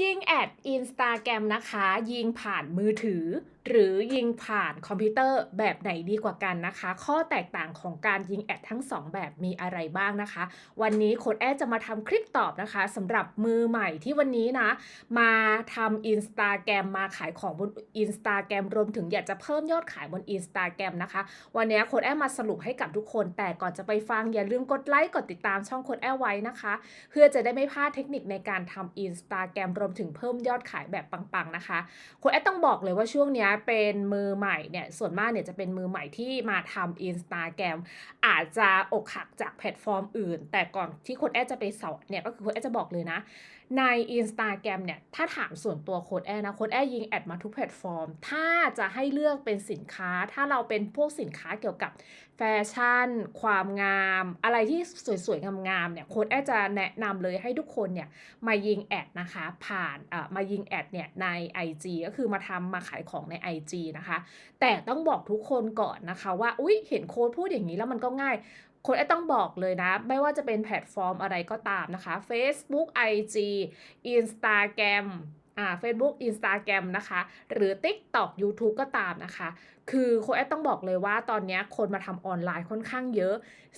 ยิงแอดอินสตาแกรมนะคะ ยิงผ่านมือถือหรือยิงผ่านคอมพิวเตอร์แบบไหนดีกว่ากันนะคะ ข้อแตกต่างของการยิงแอดทั้ง 2 แบบมีอะไรบ้างนะคะ วันนี้โค้ดแอดจะมาทำคลิปตอบนะคะสำหรับมือใหม่ที่วันนี้นะ มาทำอินสตาแกรมมาขายของบนอินสตาแกรมรวมถึงอยากจะเพิ่มยอดขายบนอินสตาแกรมนะคะ วันนี้โค้ดแอดมาสรุปให้กับทุกคน แต่ก่อนจะไปฟังอย่าลืมกดไลค์กดติดตามช่องโค้ดแอดไว้นะคะ เพื่อจะได้ไม่พลาดเทคนิคในการทำอินสตาแกรมรวมถึงเพิ่มยอดขายแบบปังๆนะคะโคุณแอดต้องบอกเลยว่าช่วงเนี้ยเป็นมือใหม่เนี่ยส่วนมากเนี่ยจะเป็นมือใหม่ที่มาทำอินสตาแกรมอาจจะอกหักจากแพลตฟอร์มอื่น แต่ก่อนที่คุณแอดจะไปสอนเนี่ยก็คือคุณแอดจะบอกเลยนะ ใน Instagram เนี่ย ถ้าถามส่วนตัวโค้ดแอร์นะ โค้ดแอร์ยิงแอดมาทุกแพลตฟอร์ม ถ้าจะให้เลือกเป็นสินค้า ถ้าเราเป็นพวกสินค้าเกี่ยวกับแฟชั่น ความงาม อะไรที่สวยๆ งามๆ เนี่ย โค้ดแอร์จะแนะนำเลยให้ทุกคนเนี่ย มายิงแอดนะคะ ผ่านเอ่อมายิงแอดเนี่ยใน IG ก็คือมาทำมาขายของใน IG นะคะ แต่ต้องบอกทุกคนก่อนนะคะว่า อุ๊ย เห็นโค้ดพูดอย่างนี้แล้วมันก็ง่าย คนไอต้องบอกเลยนะ ไม่ว่าจะเป็นแพลตฟอร์มอะไรก็ตามนะคะ Facebook IG Instagram อ่า Facebook Instagram นะคะ หรือ TikTok YouTube ก็ตามนะคะคือโค้ดแอดต้องบอกเลยว่าตอนนี้คนมาทำออนไลน์ค่อนข้างเยอะ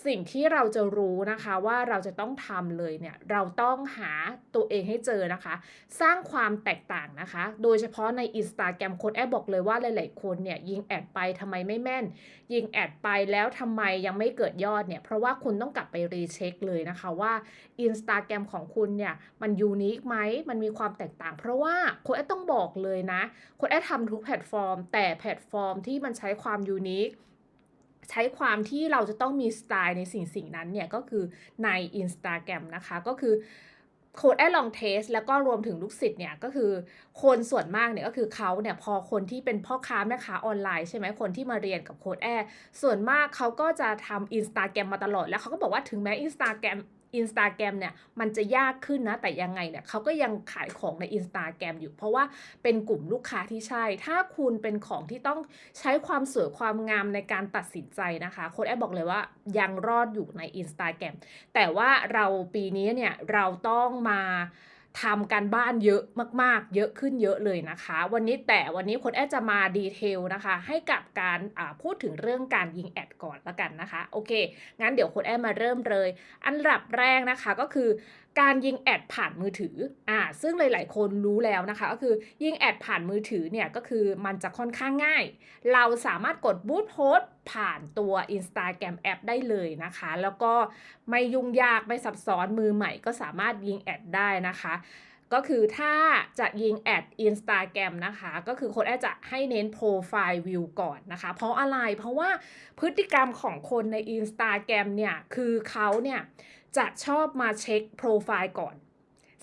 สิ่งที่เราจะรู้นะคะว่าเราจะต้องทำเลยเนี่ยเราต้องหาตัวเองให้เจอนะคะ สร้างความแตกต่างนะคะ โดยเฉพาะใน Instagram โค้ดแอดบอกเลยว่าหลายๆ คนเนี่ยยิงแอดไปทำไมไม่แม่น ยิงแอดไปแล้วทำไมยังไม่เกิดยอดเนี่ยเพราะว่าคุณต้องกลับไปรีเช็คเลยนะคะว่า Instagram ของคุณเนี่ยมันยูนิคไหมมันมีความแตกต่าง เพราะว่าโค้ดแอดต้องบอกเลยนะโค้ดแอดทำทุกแพลตฟอร์ม แต่แพลตฟอร์มที่ที่มันใช้ความยูนิคใช้ความที่เราจะต้องมีสไตล์ในสิ่งสิ่งนั้นเนี่ย ก็คือใน Instagram นะคะ ก็คือโค้ดแอดลองเทสแล้วก็รวมถึงลูกศิษย์เนี่ยก็คือคนส่วนมากเนี่ยก็คือเขาเนี่ยพอคนที่เป็นพ่อค้าแม่ค้าออนไลน์ใช่ไหมคนที่มาเรียนกับโค้ดแอดส่วนมากเขาก็จะทำ Instagram มมาตลอด แล้วเขาก็บอกว่าถึงแม้ Instagram Instagram เนี่ยมันจะยากขึ้นนะ แต่ยังไงเนี่ยเขาก็ยังขายของใน Instagram อยู่ เพราะว่าเป็นกลุ่มลูกค้าที่ใช่ ถ้าคุณเป็นของที่ต้องใช้ความสวยความงามในการตัดสินใจนะคะโค้ดแอบบอกเลยว่ายังรอดอยู่ใน Instagram แต่ว่าเราปีนี้เนี่ยเราต้องมา ทำการบ้านเยอะมาก ๆ เยอะขึ้นเยอะเลยนะคะ วันนี้แต่วันนี้ค้ดแอดจะมาดีเทลนะคะ ให้กับการพูดถึงเรื่องการยิงแอดก่อนละกันนะคะ โอเค งั้นเดี๋ยวค้ดแอดมาเริ่มเลย อันดับแรกนะคะก็คือการยิงแอดผ่านมือถืออ่าซึ่งหลาย ๆ คนรู้แล้วนะคะ ก็คือยิงแอดผ่านมือถือเนี่ยก็คือมันจะค่อนข้างง่าย เราสามารถกดบูตโพส ผ่านตัว Instagram แอปได้เลยนะคะ แล้วก็ไม่ยุ่งยาก ไม่ซับซ้อนมือใหม่ก็สามารถยิงแอดได้นะคะก็คือถ้าจะยิงแอด Instagram นะคะ ก็คือโค้ดแอดจะให้เน้นโปรไฟล์วิวก่อนนะคะ เพราะอะไรเพราะว่าพฤติกรรมของคนใน Instagram เนี่ย คือเขาเนี่ย จะชอบมาเช็คโปรไฟล์ก่อน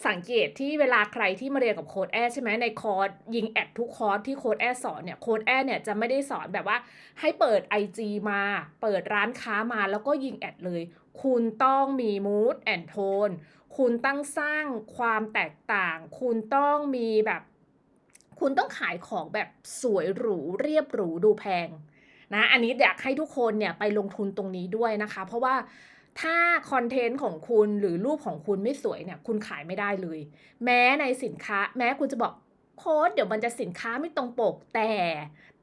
สังเกตที่เวลาใครที่มาเรียนกับโค้ดแอดใช่ไหมในคอร์สยิงแอดทุกคอร์สที่โค้ดแอดสอนเนี่ยโค้ดแอดเนี่ยจะไม่ได้สอนแบบว่า ให้เปิด IG มา เปิดร้านค้ามาแล้วก็ยิงแอดเลย คุณต้องมี mood and tone คุณตั้งสร้างความแตกต่าง คุณต้องมีแบบ คุณต้องขายของแบบสวยหรูเรียบหรูดูแพงนะอันนี้อยากให้ทุกคนเนี่ยไปลงทุนตรงนี้ด้วยนะคะ เพราะว่า ถ้าคอนเทนต์ของคุณหรือรูปของคุณไม่สวยเนี่ย คุณขายไม่ได้เลย แม้ในสินค้า แม้คุณจะบอกโค้ดเดี๋ยวมันจะสินค้าไม่ตรงปกแต่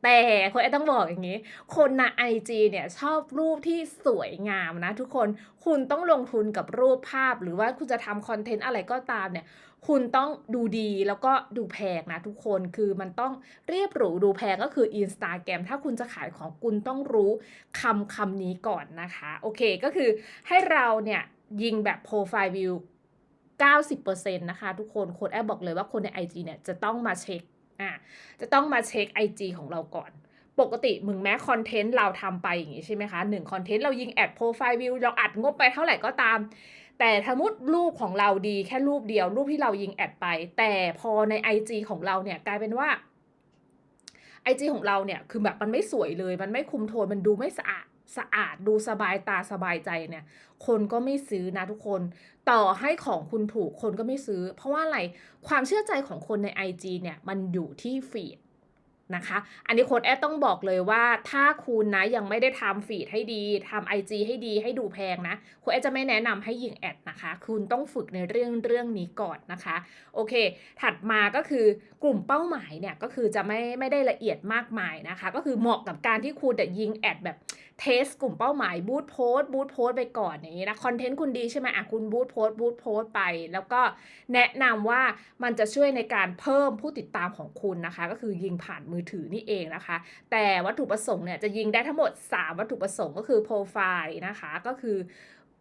แต่คนไอ้ต้องบอกอย่างนี้ คนในไอจีเนี่ยชอบรูปที่สวยงามนะทุกคนคุณต้องลงทุนกับรูปภาพหรือว่าคุณจะทำคอนเทนต์อะไรก็ตามเนี่ย คุณต้องดูดีแล้วก็ดูแพงนะทุกคนคือมันต้องเรียบหรูดูแพงก็คือ Instagram ถ้าคุณจะขายของคุณต้องรู้คำคำนี้ก่อนนะคะ โอเคก็คือให้เราเนี่ยยิงแบบโปรไฟล์วิว90%นะคะทุกคนโค้ดแอปบอกเลยว่าคนใน IG เนี่ยจะต้องมาเช็คอะจะต้องมาเช็ค IG ของเราก่อน ปกติมึงแม้คอนเทนต์เราทำไปอย่างนี้ใช่ไหมคะหนึ่งคอนเทนต์เรายิงแอดโปรไฟล์วิวเราอัดงบไปเท่าไหร่ก็ตาม แต่สมมติรูปของเราดีแค่รูปเดียว รูปที่เรายิงแอดไป แต่พอใน IG ของเราเนี่ยกลายเป็นว่า IG ของเราเนี่ยคือแบบมันไม่สวยเลย มันไม่คุมโทนมันดูไม่สะอาดสะอาดดูสบายตาสบายใจเนี่ย คนก็ไม่ซื้อนะทุกคน ต่อให้ของคุณถูกคนก็ไม่ซื้อ เพราะว่าอะไรความเชื่อใจของคนใน IG เนี่ยมันอยู่ที่ฟีด นะคะ อันนี้โค้ดแอดต้องบอกเลยว่าถ้าคุณนะยังไม่ได้ทำฟีดให้ดีทำ IG ให้ดีให้ดูแพงนะโค้ดแอดจะไม่แนะนำให้ยิงแอดนะคะ คุณต้องฝึกในเรื่องเรื่องนี้ก่อนนะคะ โอเค ถัดมาก็คือกลุ่มเป้าหมายเนี่ยก็คือจะไม่ไม่ได้ละเอียดมากมายนะคะ ก็คือเหมาะกับการที่คุณจะยิงแอดแบบเทสกลุ่มเป้าหมายบูตโพสบูตโพสไปก่อนอย่างนี้นะคอนเทนต์คุณดีใช่ไหมอะคุณบูตโพสบูตโพสไป แล้วก็แนะนำว่ามันจะช่วยในการเพิ่มผู้ติดตามของคุณนะคะ ก็คือยิงผ่านมือถือนี่เองนะคะ แต่วัตถุประสงค์เนี่ยจะยิงได้ทั้งหมด 3 วัตถุประสงค์ก็คือโปรไฟล์นะคะก็คือ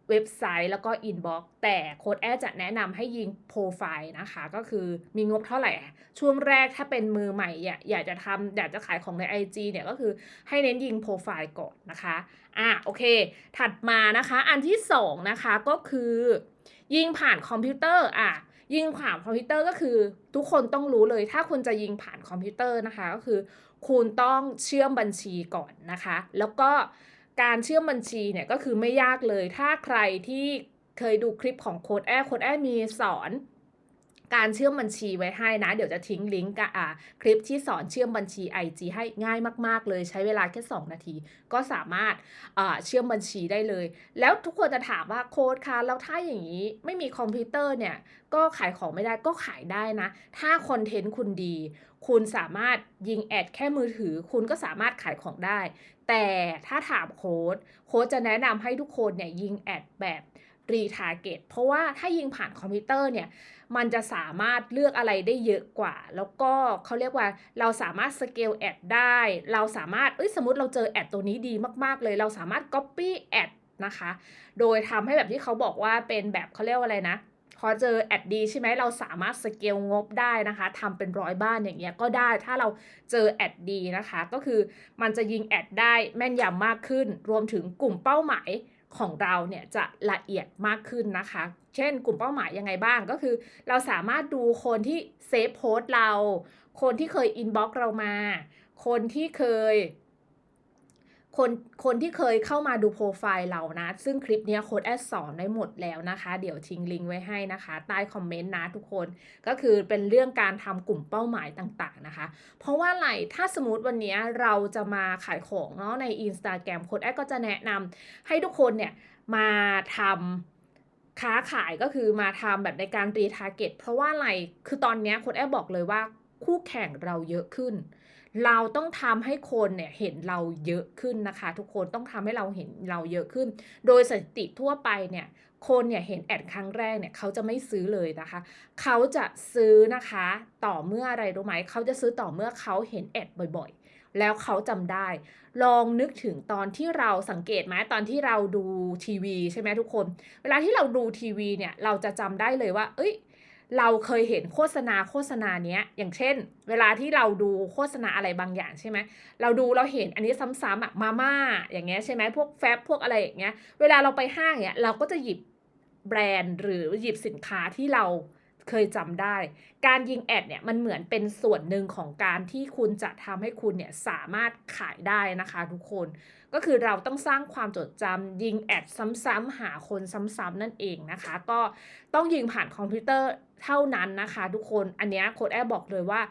เว็บไซต์แล้วก็อินบ็อกซ์แต่โค้ดแอดจะแนะนำให้ยิงโปรไฟล์นะคะ ก็คือมีงบเท่าไหร่ ช่วงแรกถ้าเป็นมือใหม่อยากอยากจะทำอยากจะขายของใน IG เนี่ยก็คือให้เน้นยิงโปรไฟล์ก่อนนะคะ อะโอเค ถัดมานะคะ อันที่ 2 นะคะก็คือ ยิงผ่านคอมพิวเตอร์อะ ยิงผ่านคอมพิวเตอร์ก็คือ ทุกคนต้องรู้เลย ถ้าคุณจะยิงผ่านคอมพิวเตอร์นะคะ ก็คือ คุณต้องเชื่อมบัญชีก่อนนะคะ แล้วก็การเชื่อมบัญชีเนี่ยก็คือไม่ยากเลย ถ้าใครที่เคยดูคลิปของโค้ดแอร์โค้ดแอร์มีสอน การเชื่อมบัญชีไว้ให้นะ เดี๋ยวจะทิ้งลิงก์กับอ่าคลิปที่สอนเชื่อมบัญชี IG ให้ง่ายมากๆ เลยใช้เวลาแค่ 2 นาที ก็สามารถอ่าเชื่อมบัญชีได้เลย แล้วทุกคนจะถามว่าโค้ดคะแล้วถ้าอย่างนี้ไม่มีคอมพิวเตอร์เนี่ย ก็ขายของไม่ได้ก็ขายได้นะ ถ้าคอนเทนต์คุณดี คุณสามารถยิงแอดแค่มือถือ คุณก็สามารถขายของได้ แต่ถ้าถามโค้ดโค้ดจะแนะนำให้ทุกคนเนี่ยยิงแอดแบบ รีทาร์เก็ตเพราะว่าถ้ายิงผ่านคอมพิวเตอร์เนี่ยมันจะสามารถเลือกอะไรได้เยอะกว่า แล้วก็เขาเรียกว่าเราสามารถสเกลแอดได้ เราสามารถเอ้ยสมมติเราเจอแอดตัวนี้ดีมากๆเลย เราสามารถ Copy แอดนะคะ โดยทำให้แบบที่เขาบอกว่าเป็นแบบเขาเรียกว่าอะไรนะพอเจอแอดดีใช่ไหมเราสามารถสเกลงบได้นะคะทำเป็นร้อยบ้านอย่างเงี้ยก็ได้ถ้าเราเจอแอดดีนะคะ ก็คือมันจะยิงแอดได้แม่นยำมากขึ้น รวมถึงกลุ่มเป้าหมาย ของเราเนี่ยจะละเอียดมากขึ้นนะคะ เช่นกลุ่มเป้าหมายยังไงบ้างก็คือ เราสามารถดูคนที่เซฟโพสต์เรา คนที่เคยอินบ็อกเรามา คนที่เคย คนคนที่เคยเข้ามาดูโปรไฟล์เรานะ ซึ่งคลิปนี้โค้ดแอดสอนได้หมดแล้วนะคะ เดี๋ยวทิ้งลิงก์ไว้ให้นะคะ ใต้คอมเมนต์นะทุกคน ก็คือเป็นเรื่องการทำกลุ่มเป้าหมายต่างๆนะคะ เพราะว่าอะไรถ้าสมมติวันนี้เราจะมาขายของเนาะใน Instagram โค้ดแอดก็จะแนะนำให้ทุกคนเนี่ยมาทำค้าขายก็คือมาทำแบบในการรีทาร์เก็ตเพราะว่าอะไร คือตอนนี้โค้ดแอดบอกเลยว่าคู่แข่งเราเยอะขึ้น เราต้องทำให้คนเนี่ยเห็นเราเยอะขึ้นนะคะ ทุกคนต้องทำให้เราเห็นเราเยอะขึ้น โดยสถิติทั่วไปเนี่ยคนเนี่ยเห็นแอดครั้งแรกเนี่ยเขาจะไม่ซื้อเลยนะคะ เขาจะซื้อนะคะ ต่อเมื่ออะไรรู้ไหมเขาจะซื้อต่อเมื่อเขาเห็นแอดบ่อยๆ แล้วเขาจำได้ ลองนึกถึงตอนที่เราสังเกตไหมตอนที่เราดูทีวีใช่ไหมทุกคน เวลาที่เราดูทีวีเนี่ยเราจะจำได้เลยว่า เอ้ย เราเคยเห็นโฆษณาโฆษณาเนี้ย อย่างเช่น เวลาที่เราดูโฆษณาอะไรบางอย่างใช่ไหมเราดูเราเห็นอันนี้ซ้ำๆอะมาม่าอย่างเงี้ยใช่ไหมพวกแฟบพวกอะไรอย่างเงี้ย เวลาเราไปห้างเนี่ยเราก็จะหยิบแบรนด์หรือหยิบสินค้าที่เราเคยจำได้ การยิงแอดเนี่ยมันเหมือนเป็นส่วนหนึ่งของการที่คุณจะทำให้คุณเนี่ยสามารถขายได้นะคะทุกคน ก็คือเราต้องสร้างความจดจำยิงแอดซ้ำๆหาคนซ้ำๆนั่นเองนะคะ ก็ต้องยิงผ่านคอมพิวเตอร์ เท่านั้นนะคะทุกคน อันนี้โค้ดแอดบอกเลยว่า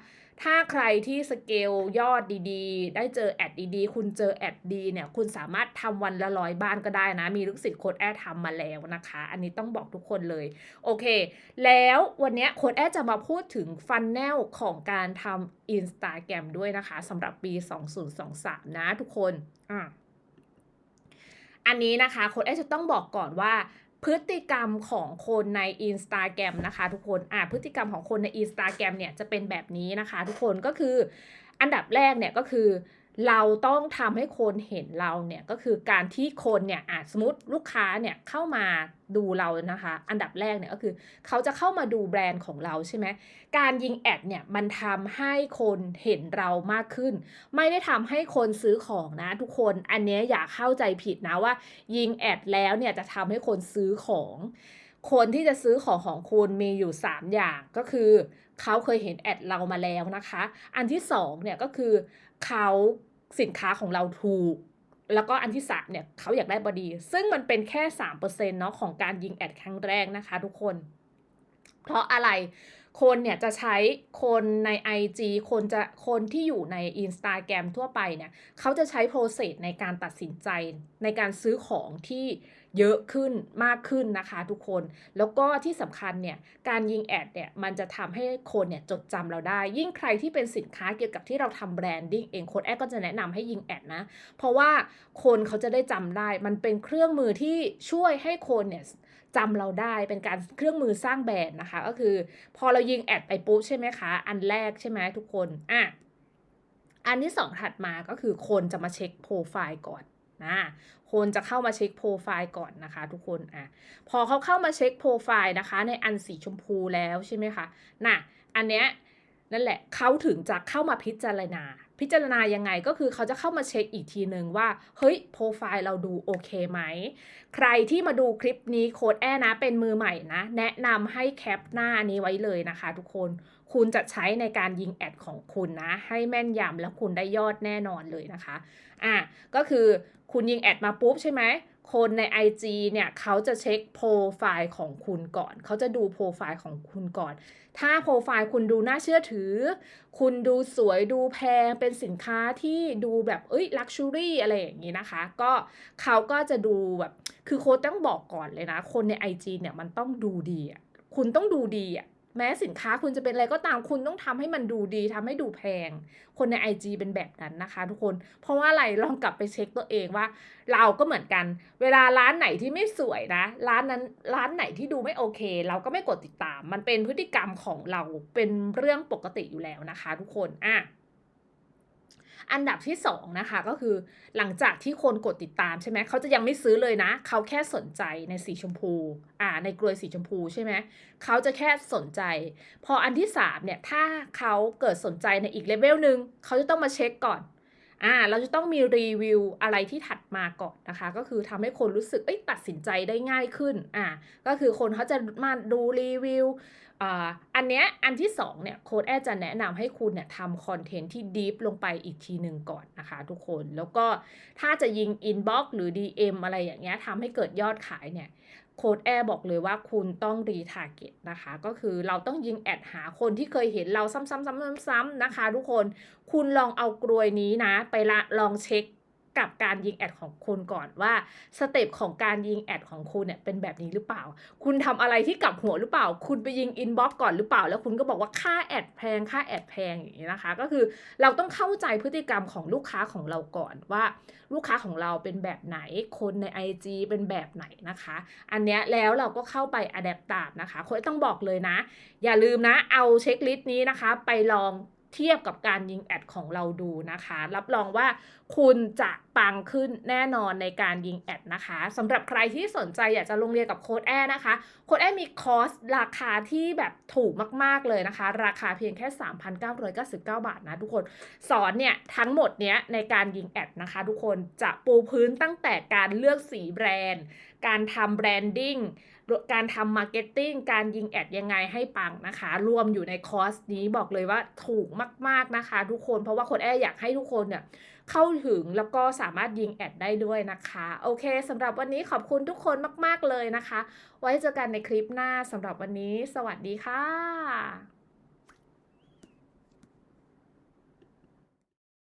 ถ้าใครที่สเกลยอดดีๆ ได้เจอแอดดีๆ คุณเจอแอดดีเนี่ยคุณสามารถทำวันละร้อยบ้านก็ได้นะ มีลูกศิษย์โค้ดแอดทำมาแล้วนะคะ อันนี้ต้องบอกทุกคนเลย โอเค แล้ววันนี้โค้ดแอดจะมาพูดถึงฟันแนลของการทำ Instagram ด้วยนะคะสำหรับปี 2023 นะทุกคนอะอันนี้นะคะโค้ดแอดจะต้องบอกก่อนว่า พฤติกรรมของคนใน i n s t a g r รมนะคะ ทุกคนอะพฤติกรรมของคนใน i n s t a g r รมเนี่ยจะเป็นแบบนี้นะคะ ทุกคนก็คืออันดับแรกเนี่ยก็คือ เราต้องทำให้คนเห็นเราเนี่ยก็คือการที่คนเนี่ยอาจสมมติลูกค้าเนี่ยเข้ามาดูเรานะคะ อันดับแรกเนี่ยก็คือ เขาจะเข้ามาดูแบรนด์ของเราใช่ไหมการยิงแอดเนี่ยมันทำให้คนเห็นเรามากขึ้น ไม่ได้ทำให้คนซื้อของนะทุกคนอันนี้อย่าเข้าใจผิดนะว่า ยิงแอดแล้วเนี่ยจะทำให้คนซื้อของคนที่จะซื้อของของคุณมีอยู่ 3 อย่างก็คือ เขาเคยเห็นแอดเรามาแล้วนะคะ อันที่2เนี่ยก็คือเขา สินค้าของเราถูก แล้วก็อันที่สามเนี่ยเขาอยากได้บอดี ซึ่งมันเป็นแค่สามเปอร์เซ็นต์เนาะของการยิงแอดครั้งแรกนะคะทุกคน เพราะอะไรคนเนี่ยจะใช้คนใน IG คนจะคนที่อยู่ใน Instagram ทั่วไปเนี่ยเขาจะใช้โปรเซสในการตัดสินใจในการซื้อของที่ เยอะขึ้นมากขึ้นนะคะทุกคน แล้วก็ที่สำคัญเนี่ยการยิงแอดเนี่ยมันจะทำให้คนเนี่ยจดจำเราได้ ยิ่งใครที่เป็นสินค้าเกี่ยวกับที่เราทำแบรนดิ้งเองโค้ดแอดก็จะแนะนำให้ยิงแอดนะ เพราะว่าคนเขาจะได้จำได้ มันเป็นเครื่องมือที่ช่วยให้คนเนี่ยจำเราได้เป็นการเครื่องมือสร้างแบรนด์นะคะ ก็คือพอเรายิงแอดไปปุ๊บใช่ไหมคะ อันแรกใช่ไหมทุกคนอะอันที่สองถัดมาก็คือคนจะมาเช็คโปรไฟล์ก่อน นะคนจะเข้ามาเช็คโปรไฟล์ก่อนนะคะทุกคนอะพอเขาเข้ามาเช็คโปรไฟล์นะคะในอันสีชมพูแล้วใช่ไหมคะน่ะอันเนี้ยนั่นแหละเขาถึงจะเข้ามาพิจารณา พิจารณายังไงก็คือเขาจะเข้ามาเช็คอีกทีหนึ่งว่าเฮ้ยโปรไฟล์เราดูโอเคไหม ใครที่มาดูคลิปนี้โค้ดแอนะเป็นมือใหม่นะ แนะนำให้แคปหน้านี้ไว้เลยนะคะทุกคนคุณจะใช้ในการยิงแอดของคุณนะ ให้แม่นยำแล้วคุณได้ยอดแน่นอนเลยนะคะอะก็คือ คุณยิงแอดมาปุ๊บใช่ไหมคนใน IG เนี่ยเขาจะเช็คโปรไฟล์ของคุณก่อน เขาจะดูโปรไฟล์ของคุณก่อน ถ้าโปรไฟล์คุณดูน่าเชื่อถือ คุณดูสวยดูแพงเป็นสินค้าที่ดูแบบเอ้ยลักชัวรี่อะไรอย่างนี้นะคะ ก็เขาก็จะดูแบบคือโค้ดต้องบอกก่อนเลยนะ คนใน IG เนี่ยมันต้องดูดีคุณต้องดูดีอะ แม้สินค้าคุณจะเป็นอะไรก็ตามคุณต้องทำให้มันดูดีทำให้ดูแพง คนใน IG เป็นแบบนั้นนะคะ ทุกคน เพราะว่าอะไรลองกลับไปเช็คตัวเองว่า เราก็เหมือนกัน เวลาร้านไหนที่ไม่สวยนะ ร้านนั้นร้านไหนที่ดูไม่โอเค เราก็ไม่กดติดตาม มันเป็นพฤติกรรมของเราเป็นเรื่องปกติอยู่แล้วนะคะ ทุกคนอะ อันดับที่สองนะคะก็คือหลังจากที่คนกดติดตามใช่ไหมเขาจะยังไม่ซื้อเลยนะ เขาแค่สนใจในสีชมพูอ่าในกลวยสีชมพูใช่ไหมเขาจะแค่สนใจ พออันที่สามเนี่ยถ้าเขาเกิดสนใจในอีกเลเวลหนึ่งเขาจะต้องมาเช็คก่อน อ่าเราจะต้องมีรีวิวอะไรที่ถัดมาก่อนนะคะ ก็คือทำให้คนรู้สึกเอ้ยตัดสินใจได้ง่ายขึ้นอ่าก็คือคนเขาจะมาดูรีวิวอ่าอันเนี้ยอันที่สองเนี่ยโค้ดแอดจะแนะนำให้คุณเนี่ยทำคอนเทนต์ที่ดีฟลงไปอีกทีหนึ่งก่อนนะคะทุกคนแล้วก็ถ้าจะยิงอินบ็อกซ์หรือ DM อะไรอย่างเงี้ยทำให้เกิดยอดขายเนี่ย โค้ดแอร์บอกเลยว่าคุณต้องรีทาร์เก็ตนะคะ ก็คือเราต้องยิงแอดหาคนที่เคยเห็นเราซ้ำๆๆๆนะคะ ทุกคนคุณลองเอากลวยนี้นะ ไปละลองเช็ค กับการยิงแอดของคุณก่อนว่าสเต็ปของการยิงแอดของคุณเนี่ยเป็นแบบนี้หรือเปล่า คุณทำอะไรที่กลับหัวหรือเปล่า คุณไปยิงอินบ็อกก่อนหรือเปล่า แล้วคุณก็บอกว่าค่าแอดแพงค่าแอดแพงอย่างนี้นะคะ ก็คือเราต้องเข้าใจพฤติกรรมของลูกค้าของเราก่อนว่า ลูกค้าของเราเป็นแบบไหนคนใน IG เป็นแบบไหนนะคะ อันเนี้ยแล้วเราก็เข้าไปอัดแอปตามนะคะคนต้องบอกเลยนะ อย่าลืมนะเอาเช็คลิสต์นี้นะคะ ไปลอง เทียบกับการยิงแอดของเราดูนะคะ รับรองว่าคุณจะปังขึ้นแน่นอนในการยิงแอดนะคะสำหรับใครที่สนใจอยากจะลงเรียนกับโค้ดแอนะคะโค้ดแอมีคอร์สราคาที่แบบถูกมาก ๆ เลยนะคะ ราคาเพียงแค่ 3,999 บาทนะทุกคนสอนเนี่ยทั้งหมดเนี้ยในการยิงแอดนะคะ ทุกคนจะปูพื้นตั้งแต่การเลือกสีแบรนด์ การทำแบรนดิ้งการทำมาร์เก็ตติ้งการยิงแอดยังไงให้ปังนะคะ รวมอยู่ในคอร์สนี้บอกเลยว่าถูกมาก ๆนะคะ ทุกคนเพราะว่าคนแอร์อยากให้ทุกคนเนี่ยเข้าถึงแล้วก็สามารถยิงแอดได้ด้วยนะคะ โอเคสำหรับวันนี้ขอบคุณทุกคนมาก ๆ เลยนะคะ ไว้เจอกันในคลิปหน้าสำหรับวันนี้ สวัสดีค่ะ